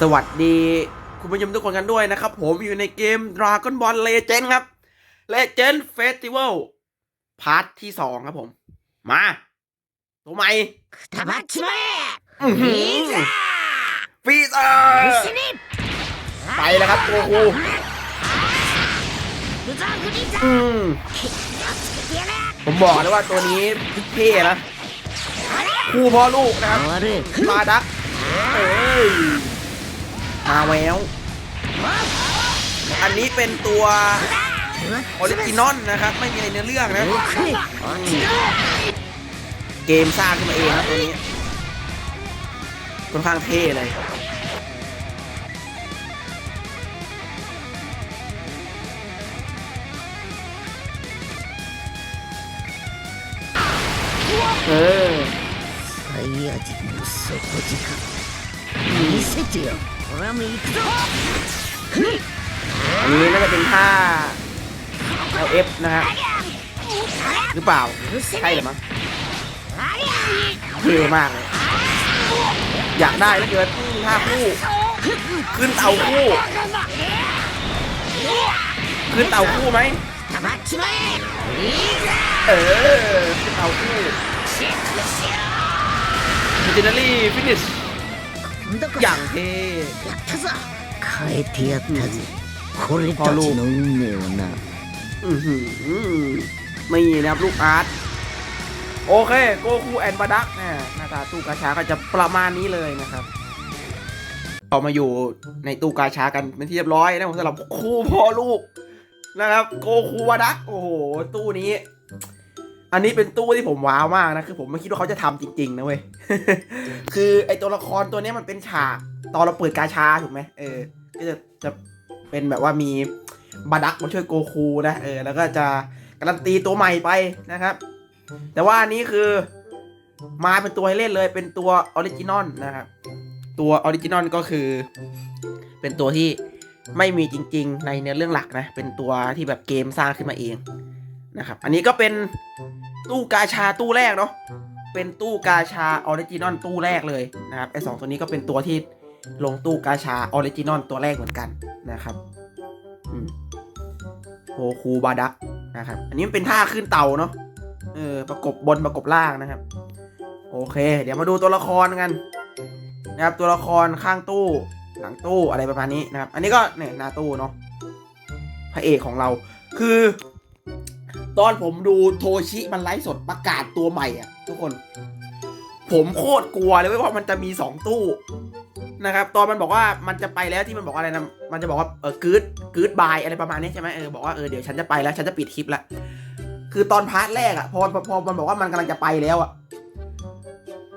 สวัสดีคุณผู้ชมทุกคนกันด้วยนะครับ ผมอยู่ในเกม Dragon Ball Legend ครับ Legend Festival พาร์ทที่สองครับผม มา ตัวใหม่ทบัตชิเมฟีซ่าฟีซ่าไปแล้วครับโอ้โหผมบอกเลยว่าตัวนี้เท่นะคู่พ่อลูกนะครับมาดักเอ้ย มาแล้ว อันนี้เป็นตัวออริจินอลนะครับ ไม่มีอะไรเนื้เรื่องนะ เกมสร้างขึ้นมาเองนะตัวนี้ค่อนข้างเท่เลยเออไอ้อาจิมุสโคจิคุมิเซียโอันนี้น่าจะเป็นท่า LF นะฮะหรือเปล่าใช่หรือมั้งเท่มากเลยอยากได้แล้วเกินท่าคู่ขึ้นเต่าคู่ขึ้นเต่าคู่ไหมเออขึ้นเต่าคู่เจเนอรี่ฟินิช อ そ ย่างเท่ やったぞ変えてやったぜこれたちの運命をな อือหือนี่นะครับลูกอาร์ต โอเค โกคูแอนบาดักนะหน้าตาตู้กาชาก็จะประมาณนี้เลยนะครับพอมาอยู่ในตู้กาชากันเป็นที่เรียบร้อยนะผมสำหรับคู่พ่อลูกนะครับ โกคูบาดัก โอ้โห ตู้นี้ อันนี้เป็นตู้ที่ผมว้าวมากนะคือผมไม่คิดว่าเขาจะทำจริงๆนะเว้ย คือไอตัวละครตัวนี้มันเป็นฉากตอนเราเปิดกาชาถูกไหมเออ ก็จะจะเป็นแบบว่ามีบาดักมาช่วยโกคูนะเออแล้วก็จะการันตีตัวใหม่ไปนะครับ แต่ว่าอันนี้คือมาเป็นตัวให้เล่นเลยเป็นตัวออริจินอลนะครับ ตัวออริจินอลก็คือ เป็นตัวที่ไม่มีจริง ๆ ในเนื้อเรื่องหลักนะ เป็นตัวที่แบบเกมสร้างขึ้นมาเองนะครับ อันนี้ก็เป็น ตู้กาชาตู้แรกเนาะเป็นตู้กาชาออริจินอลตู้แรกเลยนะครับไอสองตัวนี้ก็เป็นตัวที่ลงตู้กาชาออริจินอลตัวแรกเหมือนกันนะครับอืมโฮคูบาดักนะครับ อันนี้มันเป็นท่าขึ้นเตาเนาะเออประกบบนประกบล่างนะครับ โอเค เดี๋ยวมาดูตัวละครกันนะครับตัวละครข้างตู้หลังตู้อะไรประมาณนี้นะครับ อันนี้ก็เนี่ยหน้าตู้เนาะพระเอกของเรา คือ ตอนผมดูโทชิมันไลฟ์สดประกาศตัวใหม่อะ ทุกคน ผมโคตรกลัวเลยว,ว่ามันจะมีสองตู้นะครับ ตอนมันบอกว่ามันจะไปแล้วที่มันบอกอะไรนะมันจะบอกว่าเออกึดกึดบายอะไรประมาณนี้ใช่ไหมเออบอกว่าเออเดี๋ยวฉันจะไปแล้วฉันจะปิดคลิปแล้วคือตอนพาร์ทแรกอะพอพอพอมันบอกว่ามันกำลังจะไปแล้วอะ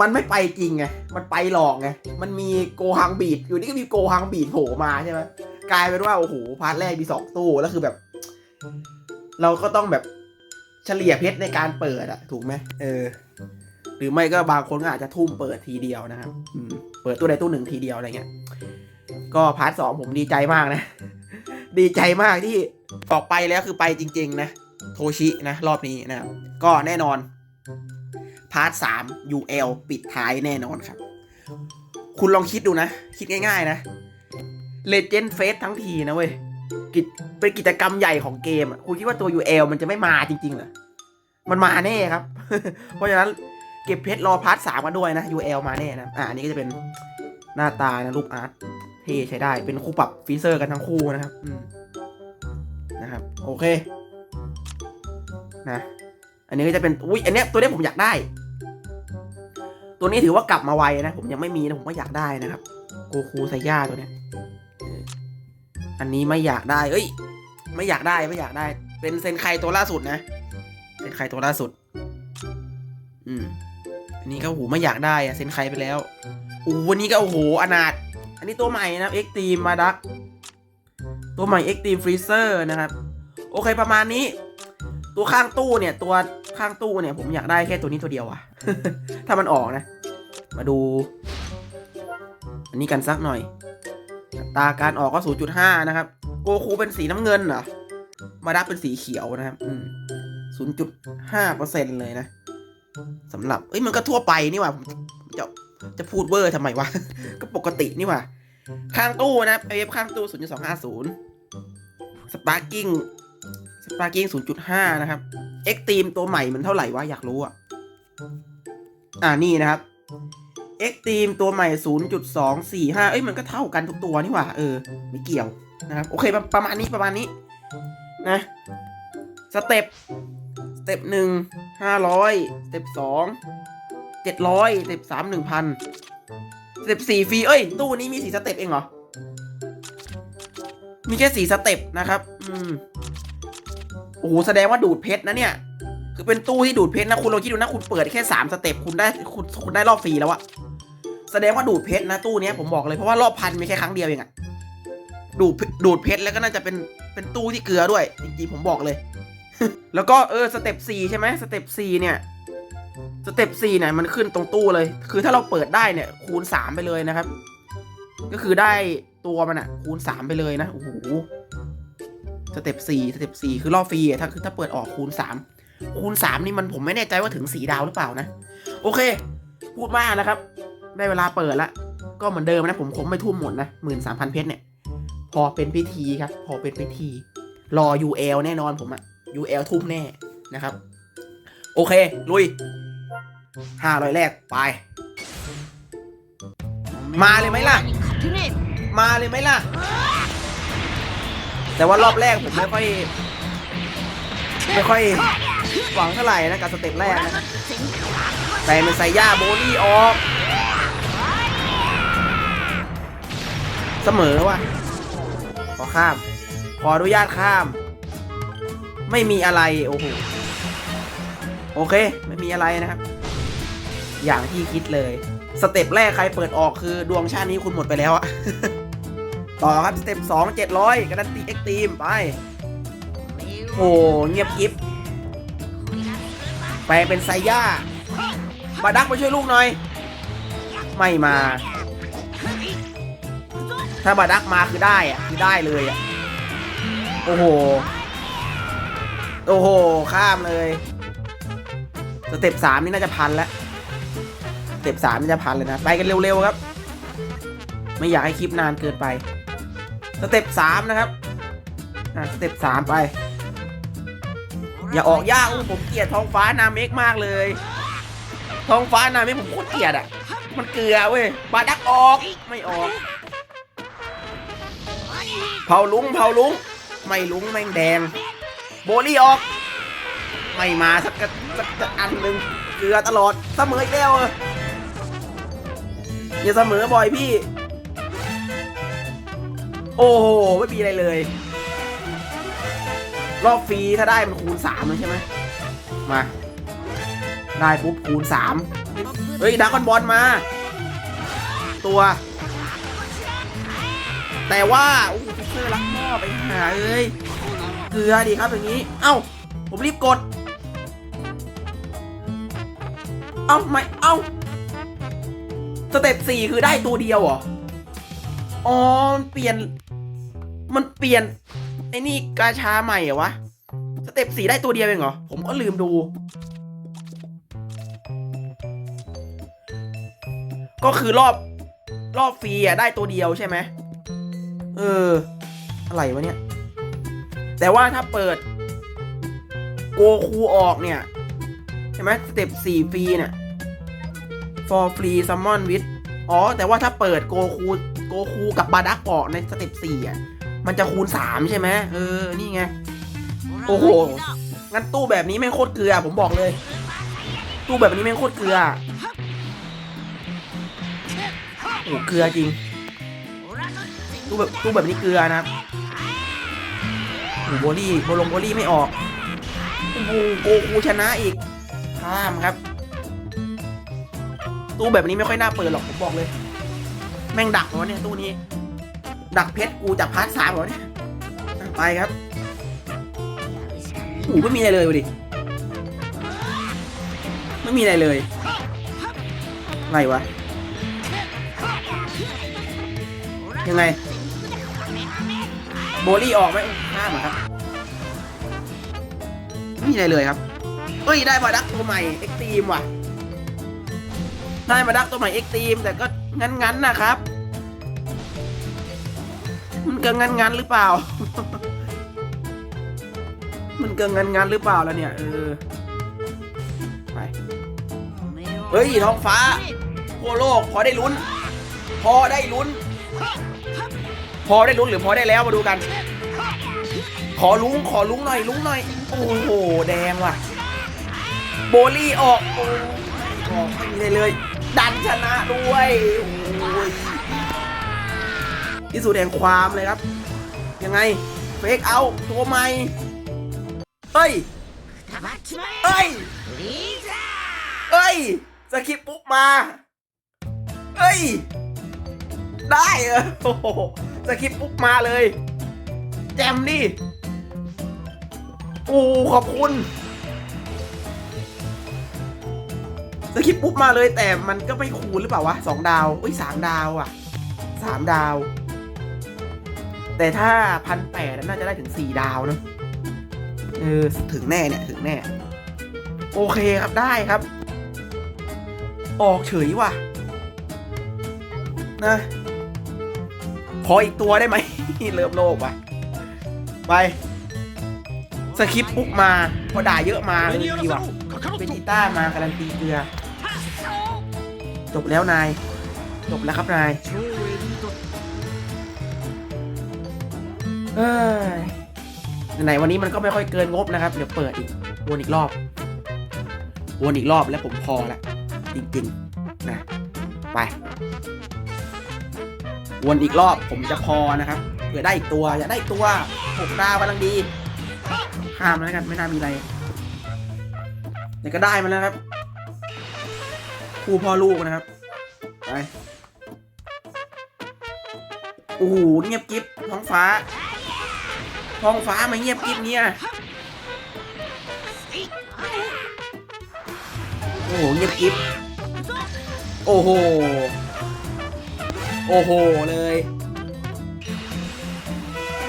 มันไม่ไปจริงไง มันไปหลอกไง มันมีโกฮังบีด อยู่นี่ก็มีโกฮังบีดโผล่มาใช่ไหมกลายเป็นว่าโอ้โหพาร์ทแรกมีสองตู้ แล้วคือแบบ เราก็ต้องแบบ เฉลี่ยเพชรในการเปิดอะถูกไหมเออ หรือไม่ก็บางคนก็อาจจะทุ่มเปิดทีเดียวนะครับอืเปิดตู้ใดตู้หนึ่งทีเดียวอะไรเงี้ย ก็พาร์ทสองผมดีใจมากนะ ดีใจมากที่ออกไปแล้วคือไปจริง ๆ นะ โทชินะ รอบนี้นะครับ ก็แน่นอน พาร์ทสาม UL ปิดท้ายแน่นอนครับ คุณลองคิดดูนะ คิดง่าย ๆ นะ Legend Face ทั้งทีนะเว้ย กิจเป็นกิจกรรมใหญ่ของเกมอะคุณคิดว่าตัว UL มันจะไม่มาจริงๆเหรอ มันมาแน่ครับ เพราะฉะนั้นเก็บเพชรรอพาร์ทสามมาด้วยนะ UL มาแน่นะ อ่าอันนี้ก็จะเป็นหน้าตานะรูปอาร์ตเท่ใช้ได้เป็นคู่ปรับฟีเซอร์กันทั้งคู่นะครับนะครับ โอเค นะ อันนี้ก็จะเป็น อุ้ยอันเนี้ยตัวเนี้ยผมอยากได้ ตัวนี้ถือว่ากลับมาไวนะ ผมยังไม่มีนะ ผมก็อยากได้นะครับ โกคูไซย่าตัวเนี้ย อันนี้ไม่อยากได้ เอ้ย ไม่อยากได้ไม่อยากได้ เป็นเซนไคตัวล่าสุดนะ เซนไคตัวล่าสุด อืม อันนี้ก็โหไม่อยากได้อะเซนไคไปแล้วอู้วันนี้ก็โอ้โหอนาถอันนี้ตัวใหม่นะครับ X Team มาดัก ตัวใหม่ X Team Freezer นะครับ โอเคประมาณนี้ ตัวข้างตู้เนี่ย ตัวข้างตู้เนี่ย ผมอยากได้แค่ตัวนี้ตัวเดียวอะถ้ามันออกนะ มาดู อันนี้กันสักหน่อย ตาการออกก็ 0.5 นะครับ โกคูเป็นสีน้ำเงินเหรอ มาดักเป็นสีเขียวนะครับอืม0.5%เลยนะสำหรับ เอ้ยมันก็ทั่วไปนี่หว่าผมจะจะพูดเวอร์ทำไมวะ ก็ปกตินี่หว่า ข้างตู้นะครับเอฟข้างตู้0.250สปาร์กิ้งสปาร์กิ้ง0.5นะครับเอ็กตีมตัวใหม่มันเท่าไหร่วะอยากรู้อะ อ่านี่นะครับ เอ็กตีมตัวใหม่ 0.245 เอ้ยมันก็เท่ากันทุกตัวนี่หว่า เออ ไม่เกี่ยวนะครับ โอเคประประมาณนี้ประมาณนี้นะสเต็ปสเต็ปหนึ่งห้าร้อยสเต็ปสองเจ็ดร้อยสเต็ปสามหนึ่งพันสเต็ปสี่ฟรี เอ้ย ตู้นี้มีสี่สเต็ปเองเหรอ มีแค่สี่สเต็ปนะครับ อืมโอ้โหแสดงว่าดูดเพชรนะเนี่ย คือเป็นตู้ที่ดูดเพชรนะ คุณลองคิดดูนะ คุณเปิดแค่สามสเต็ปคุณได้คุณคุณได้รอบฟรีแล้วอะ แสดงว่าดูดเพชรนะตู้เนี้ยผมบอกเลยเพราะว่ารอบพันมีแค่ครั้งเดียวเองอะดูดดูดเพชรแล้วก็น่าจะเป็นเป็นตู้ที่เกลือด้วยจริงๆผมบอกเลย แล้วก็เออสเต็ปสี่ใช่ไหมสเต็ปสี่เนี่ยสเต็ปสี่เนี่ยมันขึ้นตรงตู้เลย คือถ้าเราเปิดได้เนี่ย คูณสามไปเลยนะครับ ก็คือได้ตัวมันอะคูณสามไปเลยนะโอ้โหสเต็ปสี่สเต็ปสี่คือรอบฟรีอะถ้าคือถ้าเปิดออกคูณสามคูณสามนี่มันผมไม่แน่ใจว่าถึงสีดาวหรือเปล่านะ โอเค พูดมากนะครับ ได้เวลาเปิดละ ก็เหมือนเดิมนะผมคงไม่ทุ่มหมดนะหมื่นสามพันเพชรเนี่ย พอเป็นพิธีครับ พอเป็นพิธี รอ UL แน่นอนผมอะ UL ทุ่มแน่นะครับ โอเค ลุยห้าร้อยแรก ไป มาเลยไหมล่ะ มาเลยไหมล่ะ แต่ว่ารอบแรกผมไม่ค่อย ไม่ค่อยหวังเท่าไหร่นะกับสเต็ปแรกนะแต่เป็นไซย่าโบนี่ออก เสมอว่ะ ขอข้าม ขออนุญาตข้าม ไม่มีอะไร โอ้โห โอเค ไม่มีอะไรนะครับ อย่างที่คิดเลย สเต็ปแรกใครเปิดออกคือดวงชาตินี้คุณหมดไปแล้วอะต่อครับ สเต็ปสองเจ็ดร้อยการันตีเอ็กตีมไป โอ้เงียบกิฟแปลงเป็นไซย่าบาดักมาช่วยลูกหน่อย ไม่มา ถ้าบาดักมาคือได้อะคือได้เลยอะโอ้โห โอ้โห ข้ามเลย สเต็ปสามนี่น่าจะพันแล้วสเต็ปสามนี่จะพันเลยนะ ไปกันเร็วๆครับ ไม่อยากให้คลิปนานเกินไป สเต็ปสามนะครับอะสเต็ปสามไป อย่าออกยากอู้ผมเกลียดท้องฟ้านาเมกมากเลย ท้องฟ้านาเมกผมโคตรเกลียดอะ มันเกลือเว้ย บาดักออก ไม่ออก เผาลุงเผาลุง ไม่ลุงแม่งแดง โบลี่ออก ไม่มาสักสักอันหนึ่งเกลือตลอดเสมออีกแล้วอย่าเสมอบ่อยพี่ โอ้โห ไม่มีอะไรเลย รอบฟรีถ้าได้มันคูณสามเลยใช่ไหมมา ได้ปุ๊บคูณสามเฮ้ยดักคอนบอลมา ตัว แต่ว่าโอ้โหฟิเซอร์ลักหม้อไปหาเอ้ยเกลือดีครับอย่างนี้ เอ้า ผมรีบกด เอ้าไม่เอ้าสเต็ปสี่คือได้ตัวเดียวเหรอ อ๋อมันเปลี่ยน มันเปลี่ยน ไอ้นี่กาชาใหม่เหรอวะ สเต็ปสี่ได้ตัวเดียวเองเหรอ ผมก็ลืมดู ก็คือรอบ รอบฟรีอะได้ตัวเดียวใช่ไหม เออ อะไรวะเนี่ย แต่ว่าถ้าเปิด โกคูออกเนี่ย ใช่ไหมสเต็ปสี่ฟรีเนี่ย for free summon with อ๋อ แต่ว่าถ้าเปิดโกคูโกคูกับบาดักออกในสเต็ปสี่อะ มันจะคูณสามใช่ไหมเออ นี่ไง โอ้โห งั้นตู้แบบนี้ไม่งโคตรเกลือ ผมบอกเลย ตู้แบบนี้ไม่งโคตรเกลือโอ้เกลือจริง ตู้แบบตู้แบบนี้เกลือนะครับโอ้โหโบลี่โบลงโบลี่ไม่ออกโอ้โหโกคูชนะอีกข้ามครับ ตู้แบบนี้ไม่ค่อยน่าเปิดหรอกผมบอกเลย แม่งดักเหรอเนี่ยตู้นี้ ดักเพชรกูจากพาร์ทสามเหรอเนี่ยไปครับโอ้ไม่มีอะไรเลยวะดิไม่มีอะไรเลยอะไรวะยังไง โบลี่ออกไหมห้ามครับไม่มีอะไรเลยครับเอ้ยได้มาดักตัวใหม่เอ็กตีมว่ะ ได้มาดักตัวใหม่เอ็กตีมแต่ก็งั้นๆนนะครับ มันเกินงันงันๆหรือเปล่า มันเกินงันงันๆหรือเปล่าแล้วเนี่ยเออไปเฮ้ยท้องฟ้าทั่วโลกพอได้ลุ้น พอได้ลุ้น พอได้ลุ้นหรือพอได้แล้วมาดูกัน ขอลุ้งขอลุ้งหน่อยลุ้งหน่อย โอ้โหแดงว่ะ โบลี่ออกโอ้อกไม่ได้เลย ดันชนะด้วยโอ้ยที่สุแดงความเลยครับ ยังไง เฟกเอาตัวใหม่เฮ้ยเฮ้ยเฮ้ยสกิปปุ๊บมาเฮ้ย ได้เออ สคริปต์ปุ๊บมาเลย แจมดิโอ้ขอบคุณสคริปต์ปุ๊บมาเลยแต่มันก็ไม่คูณหรือเปล่าวะสองดาวอุ้ยสามดาวอะสามดาว แต่ถ้าพันแปดน่าจะได้ถึงสี่ดาวเนอะเออถึงแน่เนี่ยถึงแน่ โอเคครับได้ครับ ออกเฉยว่ะนะ ออีกตัวได้ไหม เริ่มโลกว่ะ ไป สคริปต์ปุ๊บมาพอด่าเยอะมาเลยดีว่ะเป็นอีต้ามาการันตีเกลือ จบแล้วนาย จบแล้วครับนายเอ้ยไหนวันนี้มันก็ไม่ค่อยเกินงบนะครับ เดี๋ยวเปิดอีกวนอีกรอบวนอีกรอบแล้วผมพอละจริงๆนะ ไป วนอีกรอบผมจะพอนะครับเผื่อได้อีกตัวอยากได้อีกตัวหกดาวกำลังดีข้ามแล้วกันไม่น่ามีอะไรเดี๋ยวก็ได้มาแล้วครับ คู่พ่อลูกนะครับไปโอ้โหเงียบกิ๊บท้องฟ้าท้องฟ้ามาเงียบกิ๊บเนี่ยโอ้โหเงียบกิ๊บโอ้โห โอ้โหเลย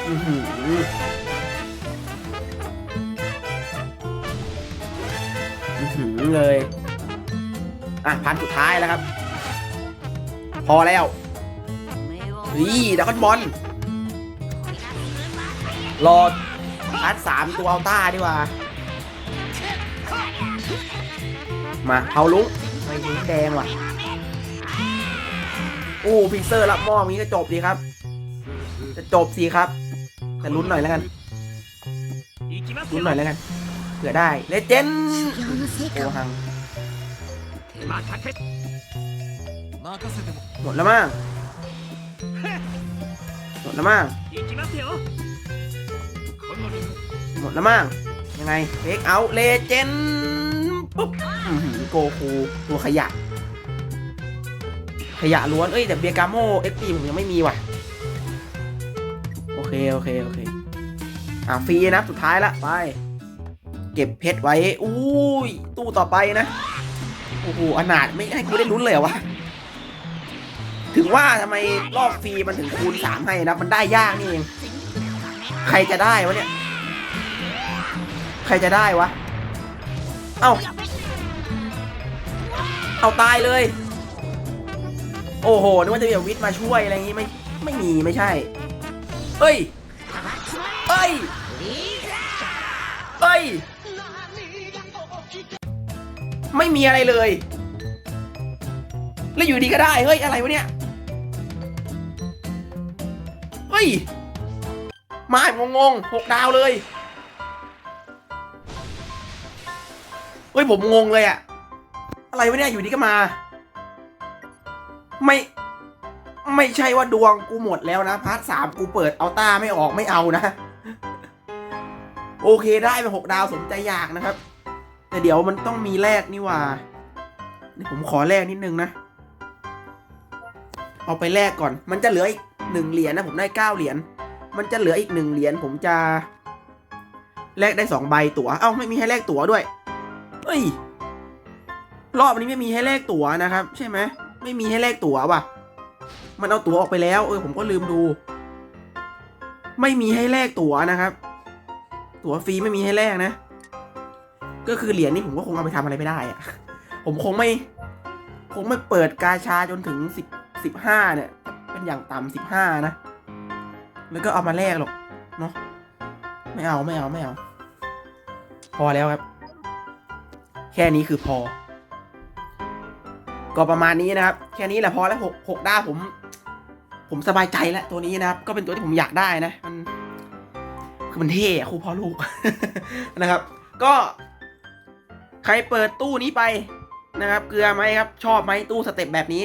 อือหืออือหือเลย อะพันสุดท้ายแล้วครับ พอแล้วนี่ดักคอนบอลรอพัดสามตัวอัลต้าดีกว่า มาเอาลุกไม่ลุกแดงว่ะ อู้พิกเซอร์รับมอบนี้จะจบดีครับ จะจบสิครับ แต่ลุ้นหน่อยแล้วกันลุ้นหน่อยแล้วกันเผื่อได้เลเจนโอหังหมดแล้วมั้งหมดแล้วมั้งหมดแล้วมั้งยังไงเฟกเอาเลเจนปุ๊บโกคูตัวขยะ ขยะล้วน เอ้ย แต่เบียร์กาโมเอ็กซ์ผมยังไม่มีว่ะ โอเค โอเค โอเค อะฟรีนะสุดท้ายละไป เก็บเพชรไว้ อุ้ย ตู้ต่อไปนะ โอ้โหอนาถไม่ให้กูได้ลุ้นเลยวะ ถึงว่าทำไมรอบฟรีมันถึงคูณสามให้นะ มันได้ยากนี่เอง ใครจะได้วะเนี่ย ใครจะได้วะ เอ้า เอาตายเลย โอ้โหนึกว่าจะมีวิทย์มาช่วยอะไรอย่างงี้ไม่ไม่มีไม่ใช่เฮ้ยเฮ้ยเฮ้ยไม่มีอะไรเลย แล้วอยู่ดีก็ได้เฮ้ยอะไรวะเนี่ยเฮ้ยมางบงงๆหกดาวเลยเฮ้ยผมงงเลยอะอะไรวะเนี่ยอยู่ดีก็มา ไม่ไม่ใช่ว่าดวงกูหมดแล้วนะพาร์ทสามกูเปิดเอาต้าไม่ออกไม่เอานะ โอเคได้ไปหกดาวสมใจอยากนะครับ แต่เดี๋ยวมันต้องมีแลกนี่หว่านี่ผมขอแลกนิดนึงนะ เอาไปแลกก่อน มันจะเหลืออีกหนึ่งเหรียญนะผมได้เก้าเหรียญมันจะเหลืออีกหนึ่งเหรียญผมจะแลกได้สองใบตั๋วเอ้าไม่มีให้แลกตั๋วด้วยเฮ้ยรอบนี้ไม่มีให้แลกตั๋วนะครับ ใช่ไหม ไม่มีให้แลกตั๋วว่ะ มันเอาตั๋วออกไปแล้ว เออผมก็ลืมดู ไม่มีให้แลกตั๋วนะครับ ตั๋วฟรีไม่มีให้แลกนะ ก็คือเหรียญนี่ผมก็คงเอาไปทำอะไรไม่ได้อะผมคงไม่ คงไม่เปิดกาชาจนถึงสิบสิบห้าเนี่ย เป็นอย่างต่ำสิบห้านะ แล้วก็เอามาแลกหรอกเนาะไม่เอาไม่เอาไม่เอา พอแล้วครับ แค่นี้คือพอ ก็ประมาณนี้นะครับ แค่นี้แหละพอแล้วหกหกด้าผม ผมสบายใจแล้วตัวนี้นะครับ ก็เป็นตัวที่ผมอยากได้นะมันคือมันเท่ครูพ่อลูกนะครับ ก็ใครเปิดตู้นี้ไปนะครับ เกลือไหมครับ ชอบไหมตู้สเต็ปแบบนี้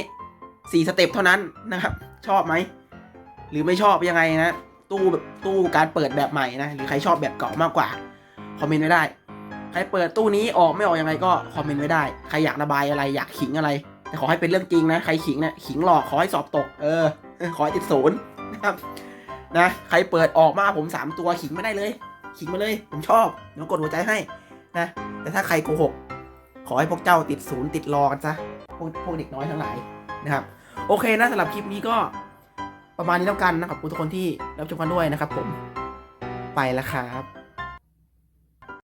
สี่สเต็ปเท่านั้นนะครับ ชอบไหมหรือไม่ชอบยังไงนะตู้แบบตู้การเปิดแบบใหม่นะหรือใครชอบแบบเก่ามากกว่าคอมเมนต์ไว้ได้ ใครเปิดตู้นี้ออกไม่ออกยังไงก็คอมเมนต์ไว้ได้ ใครอยากระบายอะไรอยากขิงอะไร แต่ขอให้เป็นเรื่องจริงนะ ใครขิงนี่ยขิงหลอกขอให้สอบตก เออ ขอให้ติดศูนย์นะครับ นะ ใครเปิดออกมาผมสามตัวขิงไม่ได้เลย ขิงมาเลย ผมชอบเดี๋ยวกดหัวใจให้นะ แต่ถ้าใครโกหก ขอให้พวกเจ้าติดศูนย์ติดรอกันซะ พวกพวกเด็กน้อยทั้งหลายนะครับ โอเคนะสำหรับคลิปนี้ก็ประมาณนี้แล้วกันนะขอบคุณทุกคนที่รับชมกันด้วยนะครับ ผม ไปแล้วครับ